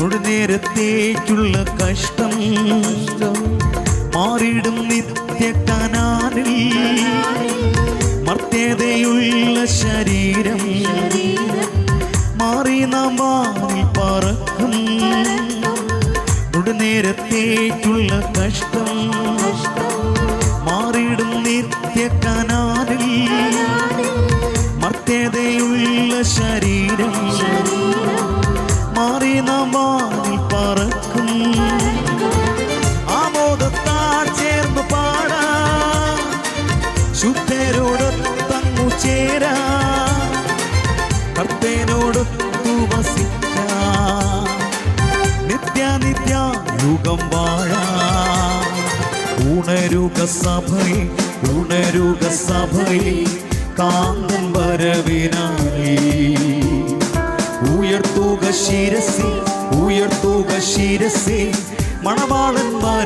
മുഴുനേരത്തേക്കുള്ള കഷ്ടം മാറിയിടും നിത്യ കനാലിൽ. മർത്യതയുള്ള ശരീരം മാറി നാം വാങ്ങി പറക്കും. മുഴുനേരത്തേക്കുള്ള കഷ്ടം മാറിയിടും നിത്യ കനാലിൽ. മർത്യതയുള്ള ശരീരം മാറി നാം വാനിൽ പറക്കും. ആമോദത്താൽ ചേർന്ന് പാടാ. ശുദ്ധരോടൊത്തങ്ങു ചേരാ. കർത്തേനോട് വസിക്ക. നിത്യ നിത്യ യുഗം വാഴാ. ഉണരുക സഭയിൽ ഉണരുക സഭയിൽ കാന്തൻ വരവിനായി ഉയർത്തുക ശിരസി ഉയർത്തുക ശിരസി മണവാളന്മാരവിനായേ